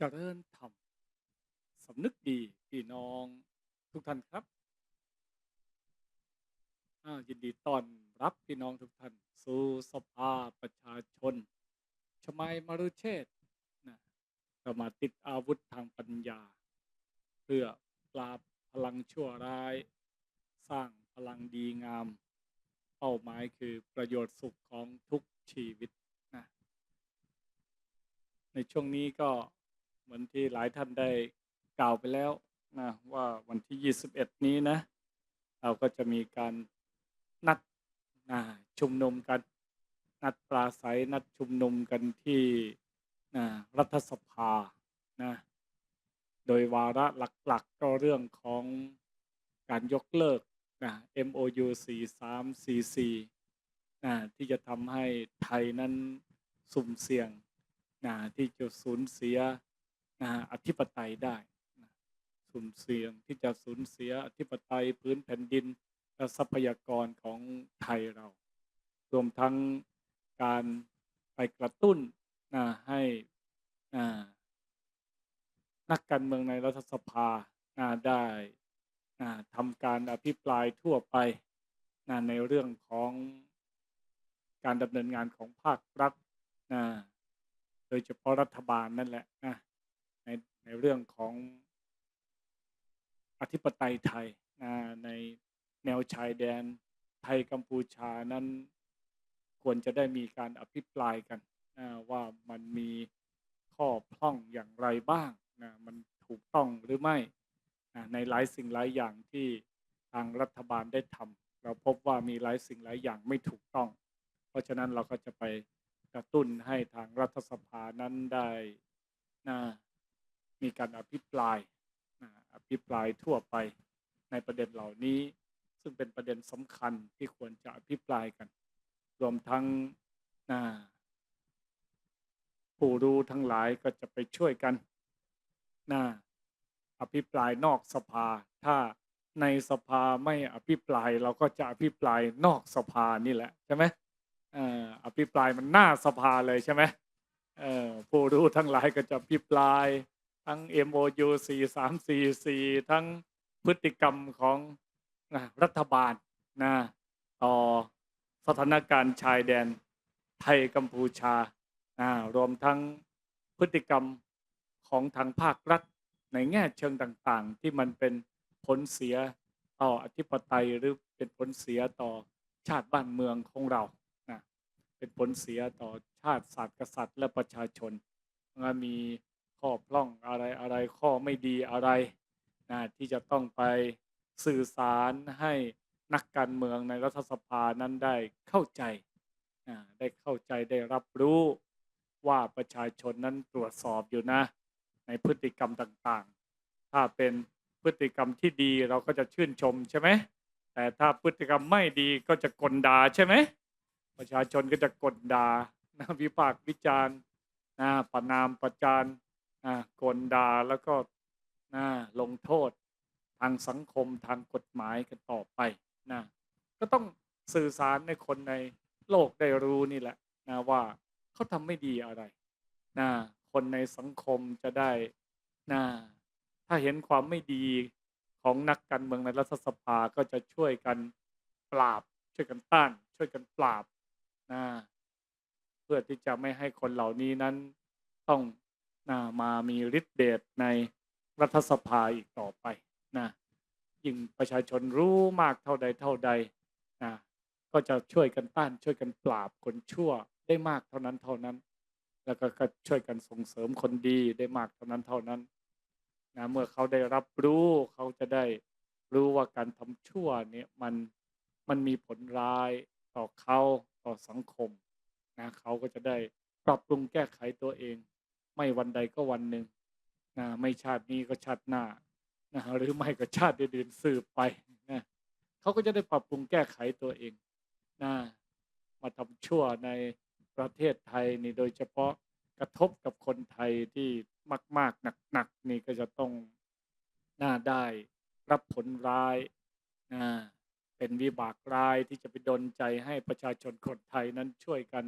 เจริญธรรมสำนึกดีพี่น้องทุกท่านครับยินดีต้อนรับพี่น้องทุกท่าน สู่สภาประชาชน ชมัยมรุเชษนะเรามาติดอาวุธทางปัญญา เพื่อปราบพลังชั่วร้าย สร้างพลังดีงาม เป้าหมายคือประโยชน์สุขของทุกชีวิตนะในช่วงนี้ก็ เหมือนที่หลายท่านได้กล่าวไปแล้วนะว่าวันที่ 21 นี้นะ เราก็จะมีการนัดนะชุมนุมกันนัดปราศัยนัดชุมนุมกันที่นะรัฐสภานะโดยวาระหลักๆก็เรื่องของการยกเลิกนะ MOU 4344นะที่จะทำให้ไทยนั้นสุ่มเสี่ยงนะที่จะสูญเสีย นะอธิปไตยได้นะสุ่มเสี่ยงที่จะสูญเสียอธิปไตยพื้นแผ่นดินและทรัพยากรของไทยเรา รวมทั้งการไปกระตุ้นนะให้นะนักการเมืองในรัฐสภานะได้นะทำการอภิปรายทั่วไปนะในเรื่องของการดำเนินงานของภาครัฐนะโดยเฉพาะรัฐบาลนั่นแหละนะ ในเรื่องของอธิปไตยไทยนะในแนวชายแดนไทยกัมพูชานั้นควรจะได้มีการอภิปรายกันนะว่ามันมีข้อพร่องอย่างไรบ้างนะมันถูกต้องหรือไม่นะในหลายสิ่งหลายอย่างที่ทางรัฐบาลได้ทำเราพบว่ามีหลายสิ่งหลายอย่างไม่ถูกต้อง เพราะฉะนั้นเราก็จะไปกระตุ้นให้ทางรัฐสภานั้นได้นะ มีการอภิปรายอภิปรายทั่วไปในประเด็นเหล่านี้ ซึ่งเป็นประเด็นสำคัญที่ควรจะอภิปรายกัน รวมทั้งผู้รู้ทั้งหลายก็จะไปช่วยกันนะอภิปรายนอกสภา ถ้าในสภาไม่อภิปรายเราก็จะอภิปรายนอกสภานี่แหละใช่ไหมอภิปรายมันหน้าสภาเลยใช่ไหมผู้รู้ทั้งหลายก็จะอภิปราย ทั้ง MOU 4344 ทั้งพฤติกรรมของรัฐบาลนะต่อสถานการณ์ชายแดนไทยกัมพูชานะรวมทั้งพฤติกรรมของทางภาครัฐในแง่เชิงต่างๆ ที่มันเป็นผลเสียต่ออธิปไตยหรือเป็นผลเสียต่อชาติบ้านเมืองของเรานะเป็นผลเสียต่อชาติศาสตร์กษัตริย์และประชาชนมันมี ข้อพร่องอะไรอะไรข้อไม่ดีอะไรนะที่จะต้องไปสื่อสารให้นักการเมืองในรัฐสภานั้นได้เข้าใจนะได้เข้าใจได้รับรู้ว่าประชาชนนั้นตรวจสอบอยู่นะ ในพฤติกรรมต่างๆ ถ้าเป็นพฤติกรรมที่ดีเราก็จะชื่นชมใช่ไหมแต่ถ้าพฤติกรรมไม่ดีก็จะกลด่าใช่ไหมประชาชนก็จะกลด่านะวิพากษ์วิจารณ์นะประนามประจาน นะกลด่าแล้วก็นะลงโทษทางสังคมทางกฎหมายกันต่อไปนะก็ต้องสื่อสารในคนในโลกได้รู้นี่แหละนะว่าเขาทำไม่ดีอะไรนะคนในสังคมจะได้นะถ้าเห็นความไม่ดีของนักการเมืองในรัฐสภาก็จะช่วยกันปราบ ช่วยกันต้าน ช่วยกันปราบนะเพื่อที่จะไม่ให้คนเหล่านี้นั้นต้อง นะมามีฤทธิ์เดชในรัฐสภาอีกต่อไปนะยิ่งประชาชนรู้มากเท่าใดเท่าใดนะก็จะช่วยกันต้านช่วยกันปราบคนชั่วได้มากเท่านั้นเท่านั้น แล้วก็ช่วยกันส่งเสริมคนดีได้มากเท่านั้นเท่านั้นนะเมื่อเขาได้รับรู้เขาจะได้รู้ว่าการทำชั่วเนี่ยมันมันมีผลร้ายต่อเขาต่อสังคมนะเขาก็จะได้ปรับปรุงแก้ไขตัวเอง ไม่วันใดก็วันหนึ่งนะไม่ชาตินี้ก็ชาติหน้านะหรือไม่ก็ชาติอื่นๆสืบไปนะเขาก็จะได้ปรับปรุงแก้ไขตัวเองนะมาทำชั่วในประเทศไทยนี่โดยเฉพาะกระทบกับคนไทยที่มาก ๆ หนัก ๆ นี่ก็จะต้องน่าได้รับผลร้ายนะเป็นวิบากร้ายที่จะไปดนใจให้ประชาชนคนไทยนั้นช่วยกัน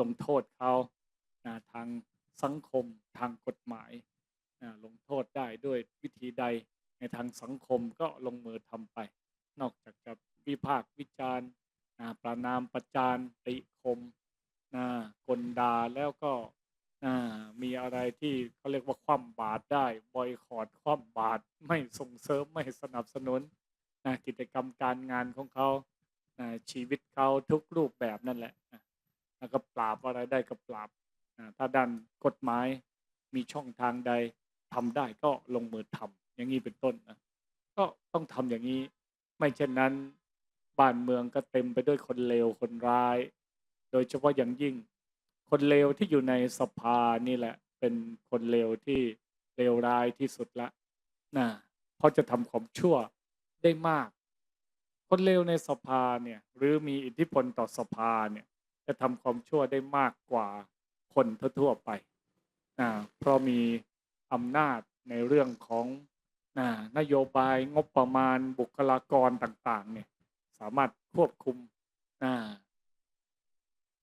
ลงโทษเขานะทาง สังคมทางกฎหมายลงโทษได้ด้วยวิธีใดในทางสังคมก็ลงมือทำไป นอกจากจะวิพากษ์วิจารณ์ประนามประจานติคมกลดาแล้วก็มีอะไรที่เขาเรียกว่าคว่ำบาตรได้บอยคอรดคว่ำบาตรไม่ส่งเสริมไม่สนับสนุนนกิจกรรมการงานของเขาชีวิตเขาทุกรูปแบบนั่นแหละแล้วก็ปราบอะไรได้ก็ปราบ ถ้าด้านกฎหมายมีช่องทางใดทำได้ก็ลงมือทำอย่างนี้เป็นต้นนะก็ต้องทำอย่างนี้ ไม่เช่นนั้น บ้านเมืองก็เต็มไปด้วยคนเลวคนร้าย โดยเฉพาะอย่างยิ่ง คนเลวที่อยู่ในสภานี่แหละ เป็นคนเลวที่เลวร้ายที่สุดละนะเพราะจะทำความชั่วได้มาก คนเลวในสภาเนี่ยหรือมีอิทธิพลต่อสภาเนี่ยจะทำความชั่วได้มากกว่า คนทั่วๆไปนะเพราะมีอำนาจในเรื่องของนะนโยบายงบประมาณบุคลากรต่างๆเนี่ยสามารถควบคุมนะ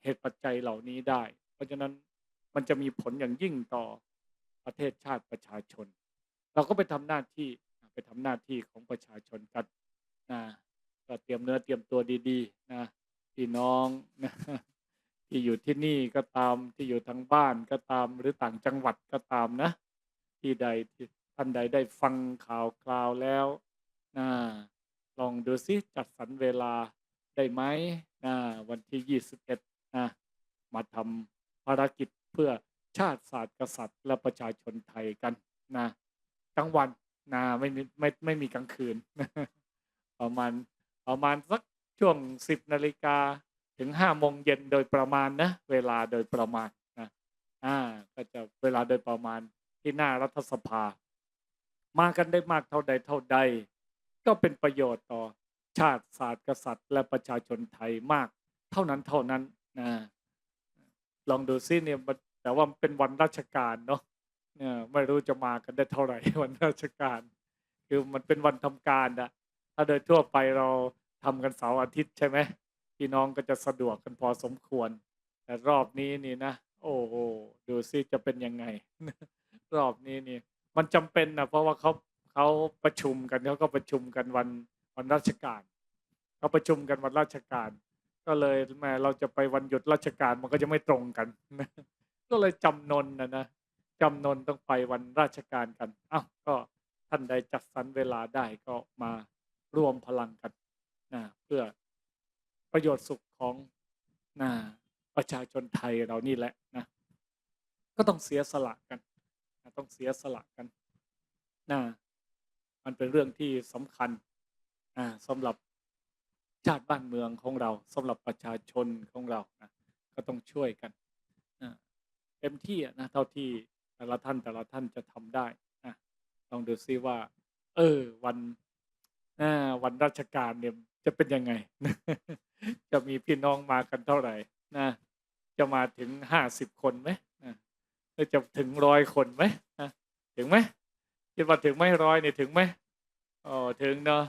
เหตุปัจจัยเหล่านี้ได้ เพราะฉะนั้นมันจะมีผลอย่างยิ่งต่อประเทศชาติประชาชน เราก็ไปทำหน้าที่ไปทำหน้าที่ของประชาชนกันนะก็เตรียมเนื้อเตรียมตัวดีๆนะพี่น้องนะ ที่อยู่ที่นี่ก็ตามที่อยู่ทางบ้านก็ตามหรือต่างจังหวัดก็ตามนะ ที่ใดที่ท่านใดได้ฟังข่าวคราวแล้วนะลองดูซิจัดสรรเวลาได้ไหมนะวันที่ 21นะมาทำภารกิจเพื่อชาติศาสตร์กษัตริย์ และประชาชนไทยกันนะกลางวันนะไม่มีไม่ไม่มีกลางคืน ประมาณประมาณสักช่วง 10นาฬิกา ถึง5โมงเย็นโดยประมาณนะเวลาโดยประมาณนะอ่าก็จะเวลาโดยประมาณที่หน้ารัฐสภา มากันได้มากเท่าใดเท่าใด ก็เป็นประโยชน์ต่อชาติศาสตร์กษัตริย์ และประชาชนไทยมาก เท่านั้นเท่านั้นนะลองดูซิเนี่ยแต่ว่าเป็นวันราชการเนาะเนี่ยไม่รู้จะมากันได้เท่าไหร่วันราชการ คือมันเป็นวันทำการอะถ้าโดยทั่วไปเราทำกันเสาร์อาทิตย์ใช่ไหม พี่น้องก็จะสะดวกกันพอสมควร แต่รอบนี้นี่นะ โอ้โหดูซิจะเป็นยังไง รอบนี้นี่ มันจำเป็นนะเพราะว่าเขาเขาประชุมกันเขาก็ประชุมกันวันวันราชการเขาประชุมกันวันราชการ ก็เลยแม่เราจะไปวันหยุดราชการมันก็จะไม่ตรงกันก็เลยจำนนนะนะจำนนต้องไปวันราชการกันอ้าวก็ท่านใดจัดสรรเวลาได้ก็มารวมพลังกันนะเพื่อ ประโยชน์สุขของนะประชาชนไทยเรานี่แหละนะก็ต้องเสียสละกันนะต้องเสียสละกันนะมันเป็นเรื่องที่สำคัญอ่าสำหรับชาติบ้านเมืองของเราสำหรับประชาชนของเรานะก็ต้องช่วยกันนะเต็มที่นะเท่าที่แต่ละท่านแต่ละท่านจะทำได้นะลองดูซิว่า เออ วันอ่าวันราชการเนี่ยจะเป็นยังไง จะมีพี่น้องมากันเท่าไหร่นะจะมาถึงห้าสิบคนไหมนะจะถึงร้อยคนไหมนะถึงไหมคิดว่าถึงไหมร้อยเนี่ยถึงไหมอ๋อถึงเนาะ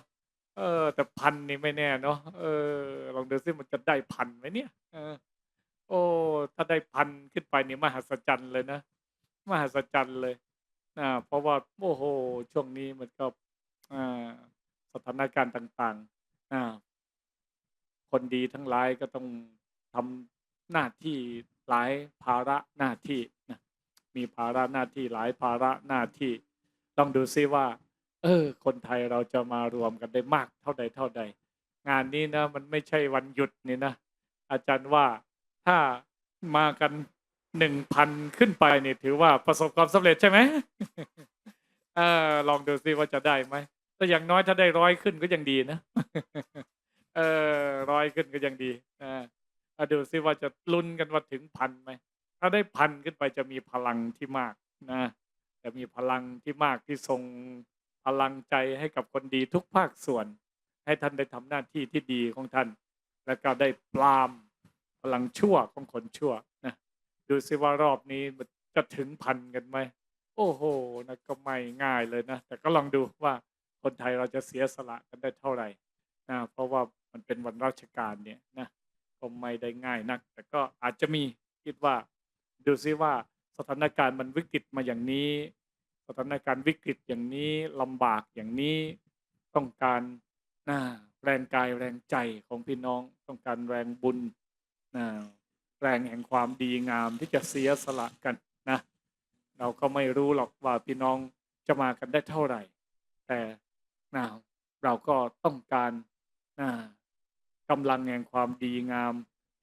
เออ แต่พันนี่ไม่แน่เนาะเออลองดูซิมันจะได้พันไหมเนี่ยเออโอ้ถ้าได้พันขึ้นไปนี่มหัศจรรย์เลยนะมหัศจรรย์เลยนะเพราะว่าโอ้โหช่วงนี้มันก็อ่าสถานการณ์ต่างๆอ่า คนดีทั้งหลายก็ต้องทำหน้าที่หลายภาระหน้าที่นะมีภาระหน้าที่หลายภาระหน้าที่ ต้องดูซิว่า เออ คนไทยเราจะมารวมกันได้มากเท่าใดเท่าใด งานนี้นะ มันไม่ใช่วันหยุดนี่นะอาจารย์ว่าถ้ามากันหนึ่งพันขึ้นไปเนี่ยถือว่าประสบความสำเร็จใช่ไหมเออลองดูซิว่าจะได้ไหมแต่อย่างน้อยถ้าได้ร้อยขึ้นก็ยังดีนะ เออร้อยขึ้นก็ยังดีอ่าเอาดูซิว่าจะลุ้นกันว่าถึงพันไหม ถ้าได้พันขึ้นไปจะมีพลังที่มากนะจะมีพลังที่มากที่ทรงพลังใจให้กับคนดีทุกภาคส่วน ให้ท่านได้ทำหน้าที่ที่ดีของท่าน แล้วก็ได้ปรามพลังชั่วของคนชั่วนะดูซิว่ารอบนี้จะถึงพันกันไหมโอ้โหนะก็ไม่ง่ายเลยนะ แต่ก็ลองดูว่าคนไทยเราจะเสียสละกันได้เท่าไหร่นะเพราะว่า มันเป็นวันราชการเนี่ยนะก็ไม่ได้ง่ายนัก แต่ก็อาจจะมีคิดว่า ดูซิว่าสถานการณ์มันวิกฤตมาอย่างนี้ สถานการณ์วิกฤตอย่างนี้ลำบากอย่างนี้ต้องการนะแรงกายแรงใจของพี่น้องต้องการแรงบุญนะแรงแห่งความดีงามที่จะเสียสละกันนะเราก็ไม่รู้หรอกว่าพี่น้องจะมากันได้เท่าไหร่ แต่นะเราก็ต้องการนะ กำลังแห่งความดีงาม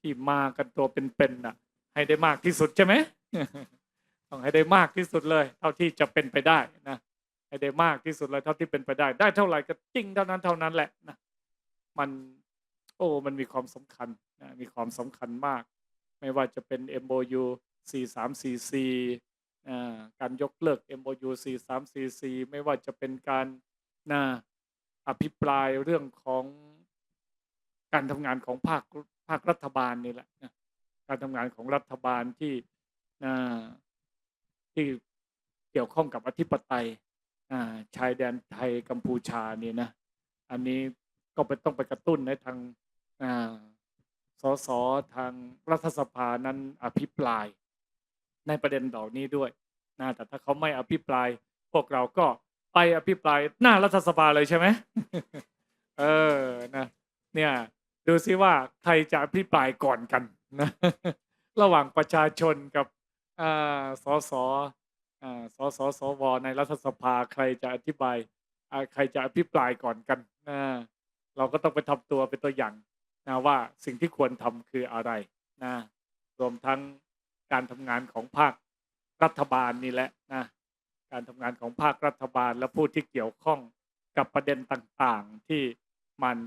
ที่มากันตัวเป็นๆน่ะ ให้ได้มากที่สุดใช่ไหมต้องให้ได้มากที่สุดเลย เท่าที่จะเป็นไปได้นะให้ได้มากที่สุดเลยเท่าที่เป็นไปได้ ได้เท่าไหร่ก็จริงเท่านั้นเท่านั้นแหละนะมันโอ้มันมีความสำคัญนะมีความสำคัญมาก ไม่ว่าจะเป็น MOU 4344อ่าการยกเลิก MOU 4344ไม่ว่าจะเป็นการนะอภิปรายเรื่องของ การทำงานของภาคภาครัฐบาลนี่แหละการทำงานของรัฐบาลที่ที่เกี่ยวข้องกับอธิปไตยชายแดนไทยกัมพูชาเนี่ยนะ อันนี้ก็ไปต้องไปกระตุ้นในทางสสทางรัฐสภานั้นอภิปราย ในประเด็นเหล่านี้ด้วยนะแต่ถ้าเขาไม่อภิปราย พวกเราก็ไปอภิปรายหน้ารัฐสภาเลยใช่ไหมเออนะเนี่ย ดูซิว่าใครจะอภิปรายก่อนกันนะระหว่างประชาชนกับอ่าสสอ่าสสสวในรัฐสภาใครจะอธิบายอ่าใครจะอภิปรายก่อนกันนะเราก็ต้องไปทำตัวเป็นตัวอย่างนะว่าสิ่งที่ควรทำคืออะไรนะรวมทั้งการทำงานของภาครัฐบาลนี่แหละนะการทำงานของภาครัฐบาลและผู้ที่เกี่ยวข้องกับประเด็นต่างๆที่มัน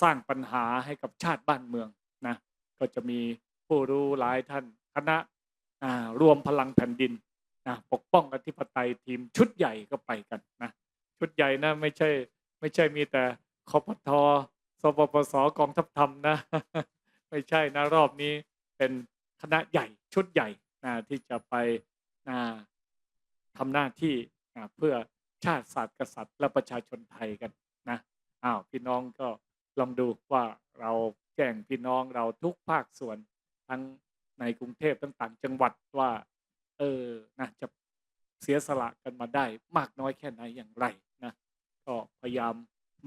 สร้างปัญหาให้กับชาติบ้านเมืองนะก็จะมีผู้รู้หลายท่านคณะอ่ารวมพลังแผ่นดินนะปกป้องอธิปไตยทีมชุดใหญ่ก็ไปกันนะชุดใหญ่นะไม่ใช่ไม่ใช่มีแต่คอปทสปปสกองทัพธรรมนะ ไม่ใช่นะรอบนี้เป็นคณะใหญ่ชุดใหญ่นะที่จะไปนะทำหน้าที่นะเพื่อชาติศาสตร์กษัตริย์และประชาชนไทยกันนะอ้าวพี่น้องก็ ลองดูว่าเราแจ้งพี่น้องเราทุกภาคส่วนทั้งในกรุงเทพทั้งต่างจังหวัดว่า เออนะจะเสียสละกันมาได้มากน้อยแค่ไหนอย่างไรนะก็พยายาม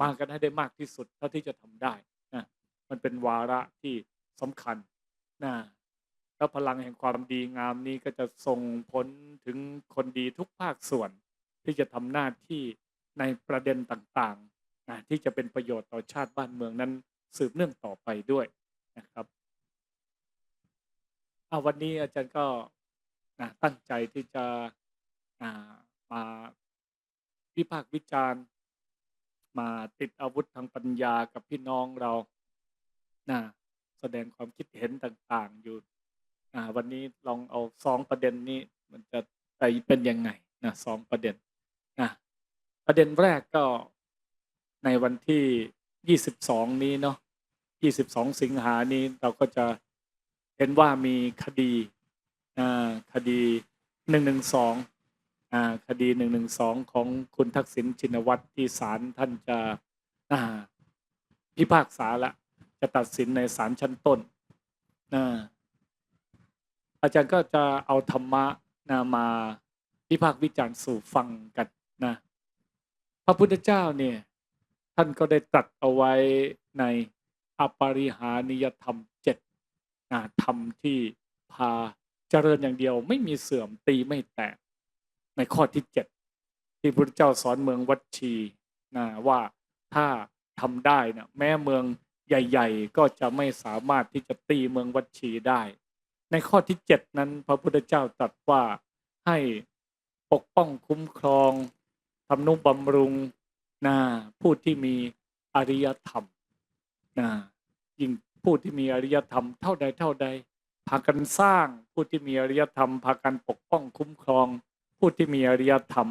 มากันให้ได้มากที่สุดเท่าที่จะทำได้นะมันเป็นวาระที่สำคัญนะแล้วพลังแห่งความดีงามนี้ก็จะส่งผลถึงคนดีทุกภาคส่วนที่จะทำหน้าที่ในประเด็นต่าง นะที่จะเป็นประโยชน์ต่อชาติบ้านเมืองนั้น สืบเนื่องต่อไปด้วยนะครับอ่าวันนี้อาจารย์ก็นะตั้งใจที่จะมาวิพากษ์วิจารณ์ มาติดอาวุธทางปัญญากับพี่น้องเรานะแสดงความคิดเห็นต่าง ๆ อยู่วันนี้ลองเอาสองประเด็นนี้มันจะไปเป็นยังไงนะสองประเด็นนะประเด็นแรกก็ ในวันที่ยี่สิบสองนี้เนาะยี่สิบสองสิงหานี้เราก็จะเห็นว่ามีคดีอ่าคดีหนึ่งหนึ่งสองอ่าคดีหนึ่งหนึ่งสองของคุณทักษิณชินวัตรที่ศาลท่านจะอ่าพิพากษาละจะตัดสินในศาลชั้นต้นอาอาจารย์ก็จะเอาธรรมะนะมาพิพากษ์วิจารณ์สู่ฟังกันนะ พระพุทธเจ้าเนี่ย ท่านก็ได้ตรัสเอาไว้ในอปาริหานิยธรรมเจ็ดนะธรรมที่พาเจริญอย่างเดียวไม่มีเสื่อมตีไม่แตก ในข้อที่เจ็ดที่พระพุทธเจ้าสอนเมืองวัดชีนะว่าถ้าทำได้นะแม้เมืองใหญ่ ๆ ก็จะไม่สามารถที่จะตีเมืองวัดชีได้ ในข้อที่เจ็ดนั้นพระพุทธเจ้าตรัสว่าให้ปกป้องคุ้มครองทำนุบำรุง นะผู้ที่มีอริยธรรมนะยิ่งผู้ที่มีอริยธรรมเท่าใดเท่าใดพากันสร้างผู้ที่มีอริยธรรมพากันปกป้องคุ้มครอง ผู้ที่มีอริยธรรม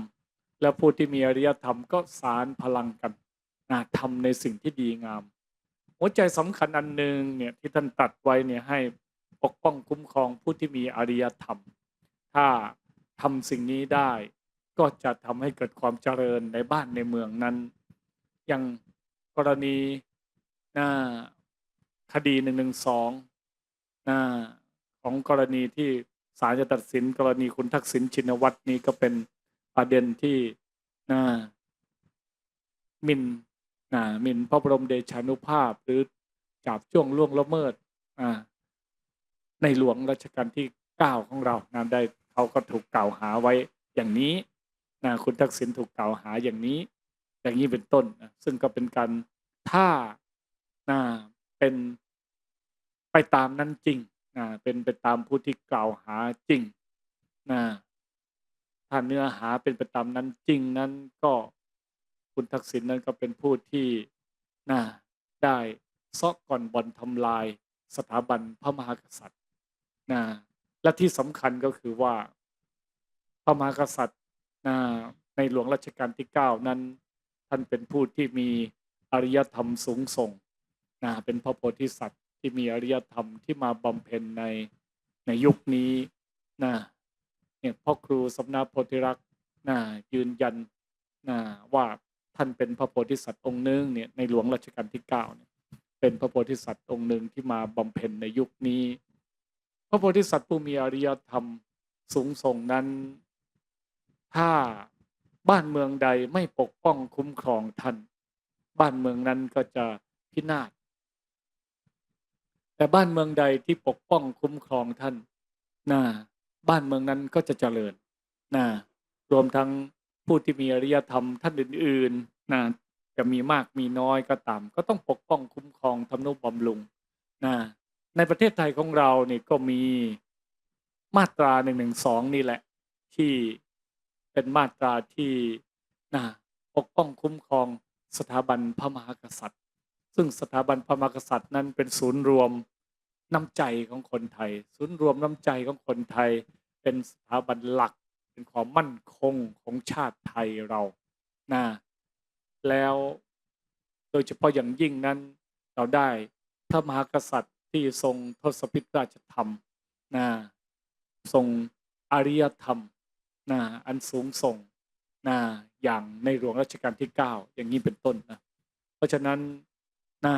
และผู้ที่มีอริยธรรมก็สารพลังกันนะทำในสิ่งที่ดีงาม หัวใจสำคัญอันหนึ่งเนี่ยที่ท่านตัดไว้เนี่ยให้ปกป้องคุ้มครองผู้ที่มีอริยธรรม ถ้าทำสิ่งนี้ได้ ก็จะทำให้เกิดความเจริญในบ้านในเมืองนั้น อย่างกรณีหนะคดีหนึ่งหนึ่งสองหนะของกรณีที่ศาลจะตัดสินกรณีคุณทักษิณชินวัตรนี้ก็เป็นประเด็นที่หนะหมินนะหมินพระบรมเดชานุภาพ หรือจับจ้วงล่วงละเมิดในหลวงรัชกาลที่เก้าของเรานะได้เขาก็ถูกกล่าวหาไว้อย่างนี้ นะคุณทักษิณถูกกล่าวหาอย่างนี้ อย่างนี้เป็นต้นนะซึ่งก็เป็นการถ้านะเป็นไปตามนั้นจริงนะเป็นไปตามผู้ที่กล่าวหาจริงนะถ้าเนื้อหาเป็นไปตามนั้นจริงนั้นก็คุณทักษิณนั้นก็เป็นผู้ที่นะได้ซอกก่อนบอลทำลายสถาบันพระมหากษัตริย์นะและที่สำคัญก็คือว่าพระมหากษัตริย์ ในหลวงรัชกาลที่เก้านั้น ท่านเป็นผู้ที่มีอริยธรรมสูงส่งนะเป็นพระโพธิสัตว์ที่มีอริยธรรมที่มาบำเพ็ญในในยุคนี้นะเนี่ยพ่อครูสำนักโพธิรักษ์นะยืนยันนะว่าท่านเป็นพระโพธิสัตว์องค์หนึ่งเนี่ยในหลวงรัชกาลที่เก้าเนี่ยเป็นพระโพธิสัตว์องค์หนึ่งที่มาบำเพ็ญในยุคนี้ พระโพธิสัตว์ผู้มีอริยธรรมสูงส่งนั้น ถ้าบ้านเมืองใดไม่ปกป้องคุ้มครองท่าน บ้านเมืองนั้นก็จะพินาศแต่บ้านเมืองใดที่ปกป้องคุ้มครองท่านนะบ้านเมืองนั้นก็จะเจริญนะรวมทั้งผู้ที่มีอริยธรรมท่านอื่นๆนะจะมีมากมีน้อยก็ตาม ก็ต้องปกป้องคุ้มครองทำนุบำรุงนะในประเทศไทยของเราเนี่ยก็มีมาตราหนึ่งหนึ่งสองนี่แหละ ที่ เป็นมาตราที่นะปกป้องคุ้มครองสถาบันพระมหากษัตริย์ ซึ่งสถาบันพระมหากษัตริย์นั้นเป็นศูนย์รวมน้ำใจของคนไทย ศูนย์รวมน้ำใจของคนไทย เป็นสถาบันหลัก เป็นความมั่นคงของชาติไทยเรานะแล้วโดยเฉพาะอย่างยิ่งนั้นเราได้พระมหากษัตริย์ที่ทรงทศพิธราชธรรมนะทรงอริยธรรม นะอันสูงส่งนะอย่างในหลวงรัชกาลที่9อย่างนี้เป็นต้นนะเพราะฉะนั้นนะ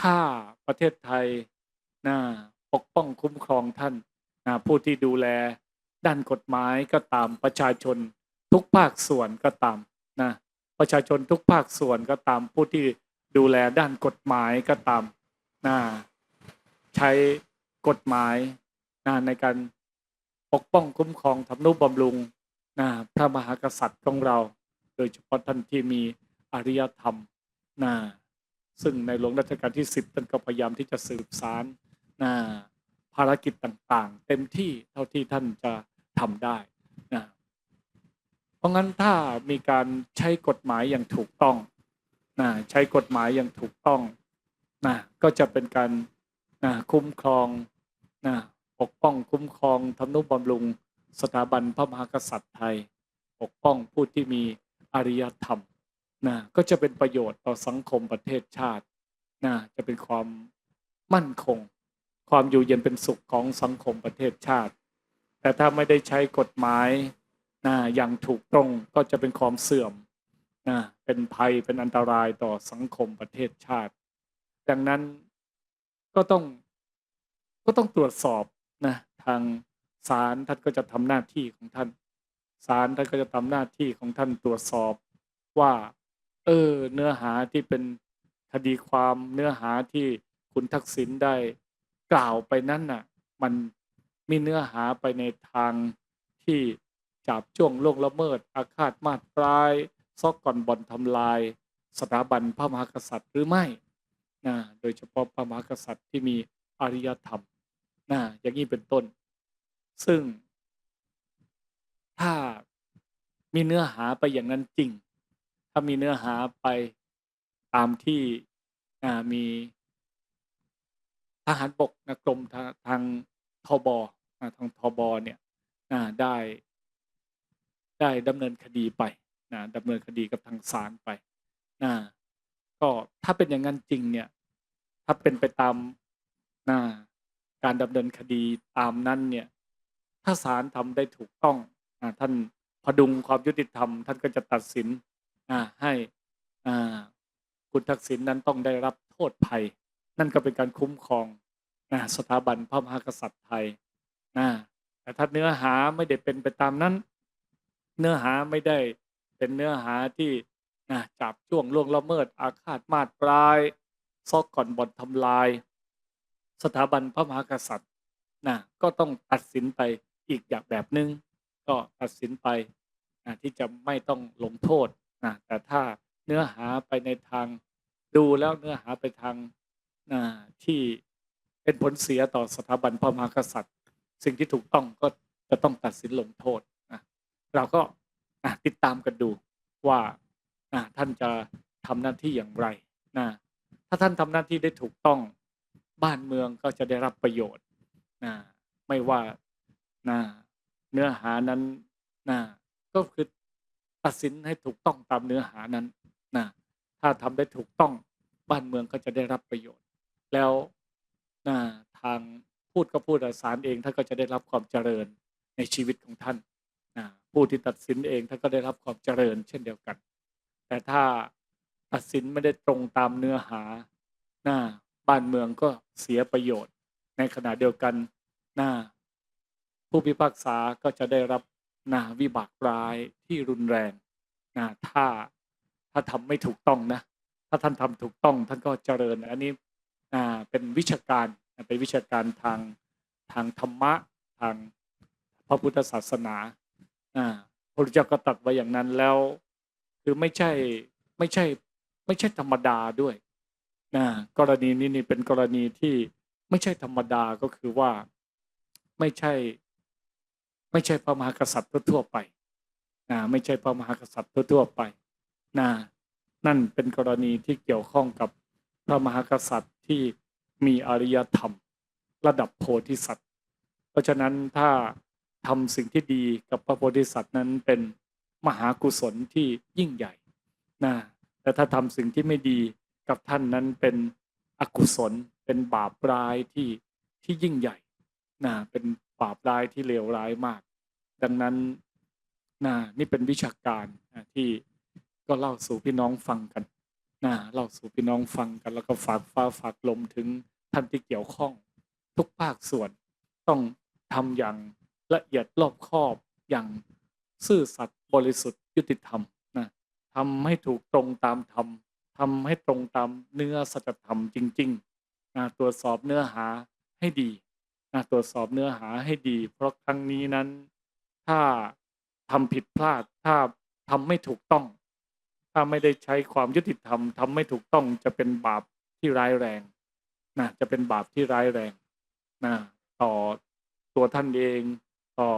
ถ้าประเทศไทยนะปกป้องคุ้มครองท่านนะผู้ที่ดูแลด้านกฎหมายก็ตามประชาชนทุกภาคส่วนก็ตามนะประชาชนทุกภาคส่วนก็ตามผู้ที่ดูแลด้านกฎหมายก็ตามนะใช้กฎหมายนะในการ ปกป้องคุ้มครองทำนุบำรุงนะพระมหากษัตริย์ของเรา โดยเฉพาะท่านที่มีอริยธรรมนะซึ่งในหลวงรัชกาลที่สิบท่านก็พยายามที่จะสืบสารนะภารกิจต่างๆ เต็มที่เท่าที่ท่านจะทำได้นะเพราะงั้นถ้ามีการใช้กฎหมายอย่างถูกต้องนะใช้กฎหมายอย่างถูกต้องนะก็จะเป็นการนะคุ้มครองนะ ปกป้องคุ้มครองทำนุบำรุงสถาบันพระมหากษัตริย์ไทย ปกป้องผู้ที่มีอริยธรรมนะก็จะเป็นประโยชน์ต่อสังคมประเทศชาตินะจะเป็นความมั่นคง ความอยู่เย็นเป็นสุขของสังคมประเทศชาติ แต่ถ้าไม่ได้ใช้กฎหมายนะอย่างถูกต้องก็จะเป็นความเสื่อมนะเป็นภัยเป็นอันตรายต่อสังคมประเทศชาติ ดังนั้นก็ต้องก็ต้องตรวจสอบ นะทางศาลท่านก็จะทำหน้าที่ของท่านศาลท่านก็จะทำหน้าที่ของท่านตรวจสอบว่า เออ เนื้อหาที่เป็นคดีความเนื้อหาที่คุณทักษิณได้กล่าวไปนั้นน่ะ มันมีเนื้อหาไปในทางที่จับจ้วงล่วงละเมิด อาฆาตมาตปลายซอกก่อนบ่อนทำลาย สถาบันพระมหากษัตริย์หรือไม่นะโดยเฉพาะพระมหากษัตริย์ที่มีอารยธรรม นะอย่างนี้เป็นต้น ซึ่ง ถ้ามีเนื้อหาไปอย่างนั้นจริง ถ้ามีเนื้อหาไปตามที่มีทหารบกนะกรมทางทางทบทางทบเนี่ยได้ได้ดำเนินคดีไปนะดำเนินคดีกับทางศาลไปนะก็ถ้าเป็นอย่างนั้นจริงเนี่ย ถ้าเป็นไปตามนะ การดำเนินคดีตามนั้นเนี่ยถ้าศาลทำได้ถูกต้องอท่านพดุงความยุติธรรม ท่านก็จะตัดสินให้คุณทักษิณนั้นต้องได้รับโทษภัย นั่นก็เป็นการคุ้มครองสถาบันพระมหากษัตริย์ไทยแต่ถ้าเนื้อหาไม่ได้เป็นไปตามนั้น เนื้อหาไม่ได้เป็นเนื้อหาที่จับจ้วงล่วงละเมิดอาฆาตมาตรายซอกก่อนบ่อนทำลาย สถาบันพระมหากษัตริย์นะก็ต้องตัดสินไปอีกอย่างแบบหนึง่งก็ตัดสินไปนะที่จะไม่ต้องลงโทษนะแต่ถ้าเนื้อหาไปในทางดูแล้วเนื้อหาไปทางนะที่เป็นผลเสียต่อสถาบันพระมหากษัตริย์ สิ่งที่ถูกต้องก็จะต้องตัดสินลงโทษนะเราก็อะติดตามกันดูว่าอะท่านจะทำหน้าที่อย่างไรนะถ้าท่านทำหน้าที่ได้ถูกต้อง บ้านเมืองก็จะได้รับประโยชน์นะไม่ว่านะเนื้อหานั้นนะก็คือตัดสินให้ถูกต้องตามเนื้อหานั้นนะถ้าทำได้ถูกต้องบ้านเมืองก็จะได้รับประโยชน์ แล้วนะทางพูดก็พูดแต่ศาลเองท่านก็จะได้รับความเจริญในชีวิตของท่านนะผู้ที่ตัดสินเองท่านก็ได้รับความเจริญ เช่นเดียวกัน แต่ถ้าตัดสินไม่ได้ตรงตามเนื้อหานะ บ้านเมืองก็เสียประโยชน์ ในขณะเดียวกันนะผู้พิพากษาก็จะได้รับนะวิบากร้ายที่รุนแรงนะถ้าถ้าทำไม่ถูกต้องนะ ถ้าท่านทำถูกต้องท่านก็เจริญอันนี้อ่าเป็นวิชาการเป็นวิชาการทางทางธรรมะทางพระพุทธศาสนาอ่าพระพุทธเจ้าก็ตรัสไว้อย่างนั้นแล้ว คือไม่ใช่ไม่ใช่ไม่ใช่ธรรมดาด้วย นะกรณีนี้นี่เป็นกรณีที่ไม่ใช่ธรรมดาก็คือว่าไม่ใช่ ไม่ใช่พระมหากษัตริย์ทั่วไปนะไม่ใช่พระมหากษัตริย์ทั่วไปนะนั่นเป็นกรณีที่เกี่ยวข้องกับพระมหากษัตริย์ที่มีอริยธรรม ระดับโพธิสัตว์ เพราะฉะนั้นถ้าทำสิ่งที่ดีกับพระโพธิสัตว์นั้นเป็นมหากุศลที่ยิ่งใหญ่นะแต่ถ้าทำสิ่งที่ไม่ดี กับท่านนั้นเป็นอกุศล เป็นบาปร้ายที่ที่ยิ่งใหญ่นะเป็นบาปร้ายที่เลวร้ายมาก ดังนั้นนะนี่เป็นวิชาการนะที่ก็เล่าสู่พี่น้องฟังกันนะเล่าสู่พี่น้องฟังกัน แล้วก็ฝากฟ้าฝากลมถึงท่านที่เกี่ยวข้อง ทุกภาคส่วนต้องทำอย่างละเอียดรอบคอบอย่างซื่อสัตย์บริสุทธิ์ยุติธรรมนะทำให้ถูกตรงตามธรรม ทำให้ตรงตามเนื้อสัจธรรมจริงๆนะตรวจสอบเนื้อหาให้ดีนะตรวจสอบเนื้อหาให้ดี เพราะครั้งนี้นั้น ถ้าทำผิดพลาด ถ้าทำไม่ถูกต้อง ถ้าไม่ได้ใช้ความยุติธรรมทำไม่ถูกต้องจะเป็นบาปที่ร้ายแรงนะจะเป็นบาปที่ร้ายแรงนะต่อตัวท่านเองต่อ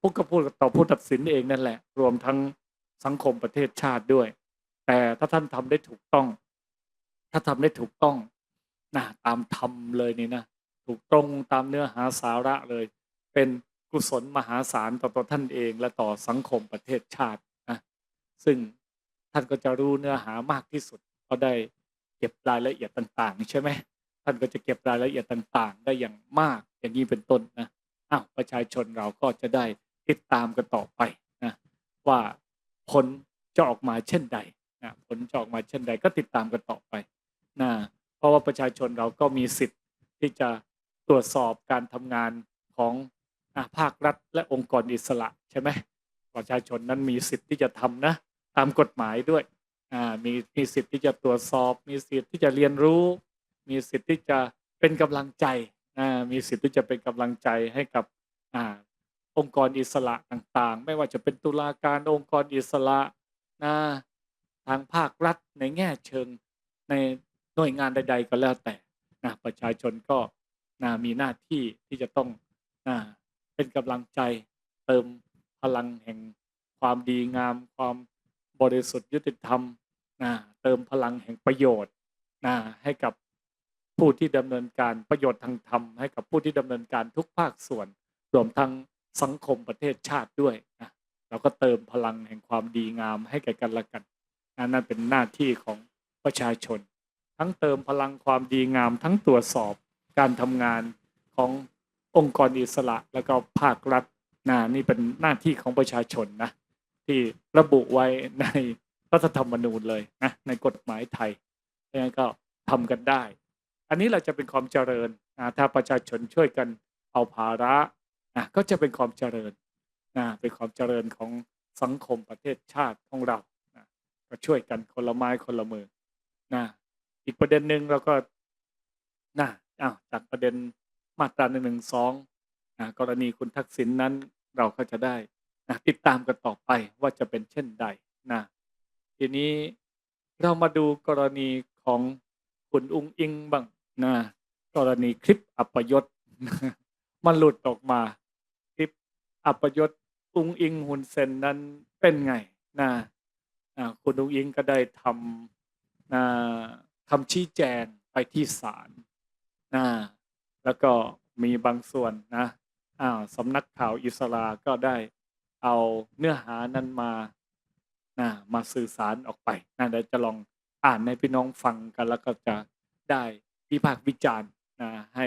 ผู้กพูดต่อผู้ตัดสินเองนั่นแหละ รวมทั้งสังคมประเทศชาติด้วย แต่ถ้าท่านทำได้ถูกต้อง ถ้าทำได้ถูกต้องนะตามธรรมเลยนี่นะถูกตรงตามเนื้อหาสาระเลย เป็นกุศลมหาศาลต่อตัวท่านเองและต่อสังคมประเทศชาตินะซึ่งท่านก็จะรู้เนื้อหามากที่สุดเพราะได้เก็บรายละเอียดต่าง ๆ ใช่ไหมท่านก็จะเก็บรายละเอียดต่าง ๆ ได้อย่างมากอย่างนี้เป็นต้นนะอ้าวประชาชนเราก็จะได้ติดตามกันต่อไปนะว่าผลจะออกมาเช่นใด นะผลจะออกมาเช่นใดก็ติดตามกันต่อไปนะเพราะว่าประชาชนเราก็มีสิทธิ์ที่จะตรวจสอบการทำงานของภาครัฐและองค์กรอิสระใช่ไหมประชาชนนั้นมีสิทธิ์ที่จะทำนะตามกฎหมายด้วยมีมีสิทธิ์ที่จะตรวจสอบ มีสิทธิ์ที่จะเรียนรู้ มีสิทธิ์ที่จะเป็นกำลังใจมีสิทธิ์ที่จะเป็นกำลังใจให้กับอองค์กรอิสระต่างๆ ไม่ว่าจะเป็นตุลาการองค์กรอิสระนะ ทางภาครัฐในแง่เชิงในหน่วยงานใด ๆ ก็แล้วแต่นะประชาชนก็นะมีหน้าที่ที่จะต้องนะเป็นกำลังใจเติมพลังแห่งความดีงาม ความบริสุทธิ์ยุติธรรมนะเติมพลังแห่งประโยชน์นะให้กับผู้ที่ดำเนินการประโยชน์ทางธรรมให้กับผู้ที่ดำเนินการทุกภาคส่วน รวมทั้งสังคมประเทศชาติด้วยนะเราก็เติมพลังแห่งความดีงามให้แก่กันและกัน นั่นเป็นหน้าที่ของประชาชน ทั้งเติมพลังความดีงาม ทั้งตรวจสอบการทำงานขององค์กรอิสระ แล้วก็ภาครัฐนะนี่เป็นหน้าที่ของประชาชนนะที่ระบุไว้ในรัฐธรรมนูญเลยนะในกฎหมายไทยดังนั้นก็ทำกันได้ อันนี้เราจะเป็นความเจริญนะถ้าประชาชนช่วยกันเอาภาระนะก็จะเป็นความเจริญนะเป็นความเจริญของสังคมประเทศชาติของเรา ก็ช่วยกันคนละไม้คนละมือนะอีกประเด็นหนึ่งเราก็นะอ้าวจากประเด็นมาตราหนึ่งหนึ่งสองนะกรณีคุณทักษิณนนั้นเราก็จะได้นะติดตามกันต่อไปว่าจะเป็นเช่นใดนะทีนี้เรามาดูกรณีของคุณอุ้งอิงบ้างนะกรณีคลิปอัปยศมันหลุดออกมา คลิปอัปยศอุ้งอิงหุนเซนนั้นเป็นไงนะ คุณอุ้งอิงก็ได้ทำคำชี้แจงไปที่ศาลแล้วก็มีบางส่วนนะสำนักข่าวอิสราก็ได้เอาเนื้อหานั้นมานะมาสื่อสารออกไปนะเดี๋ยวจะลองอ่านให้พี่น้องฟังกันแล้วก็จะได้วิพากษ์วิจารณ์นะให้